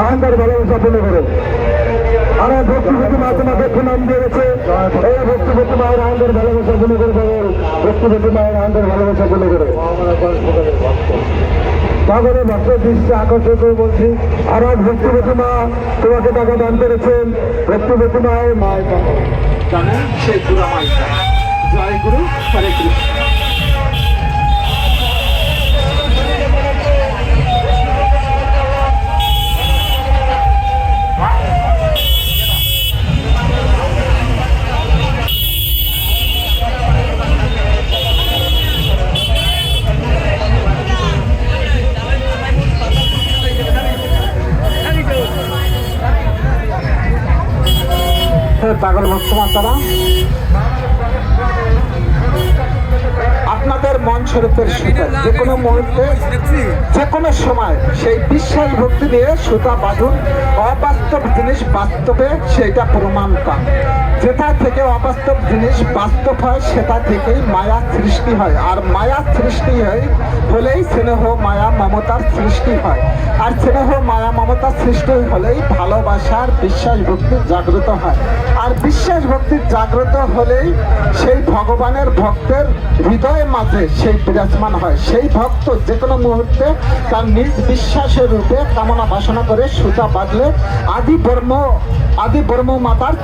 আহঙ্কার ভালোবাসা পূর্ণ করো। আর ভক্তিপতি মা তোমাকে প্রণাম দিয়েছে। এই ভক্তিপতি মায়ের আহঙ্কার ভালোবাসা পূর্ণ করে পাগল ভক্তিপতি মায়ের আহঙ্কার ভালোবাসা পূর্ণ করে। পাগলের ভক্ত দৃষ্টি আকর্ষণ করে বলছি, আর এক ভক্তিপতি মা তোমাকে টাকা দান করেছেন। ভক্তিপতি মায়ের মায়ের জানেন সেই গুরু আমার জয় গুরু, হরে কৃষ্ণ। পাগল ভক্ত মাতারা আপনাদের মন স্বরূপের সুতা, যে কোনো মুহূর্তে, যে কোনো সময় সেই বিশ্বাস ভক্তি নিয়ে সুতা বাঁধুন, অবাস্তব জিনিস বাস্তবে সেটা প্রমাণ পান। যেটা থেকে অবাস্তব জিনিস বাস্তব হয়, সেটা থেকেই মায়া সৃষ্টি হয়। আর মায়া সৃষ্টি হয় হলেই স্নেহ, মায়া মমতার সৃষ্টি হয়। আর স্নেহ, মায়া মমতার সৃষ্টি হলেই ভালোবাসার বিশ্বাস ভক্তি জাগ্রত হয়। আর বিশ্বাস ভক্তি জাগ্রত হলেই সেই ভগবানের ভক্তের হৃদয়ের মাঝে সেই বিরাজমান হয়। সেই ভক্ত যে কোনো মুহূর্তে তার নিজ বিশ্বাসের রূপে কামনা বাসনা করে সুতা বাঁধলে আদি বর্ম আদি বর্ম মাতার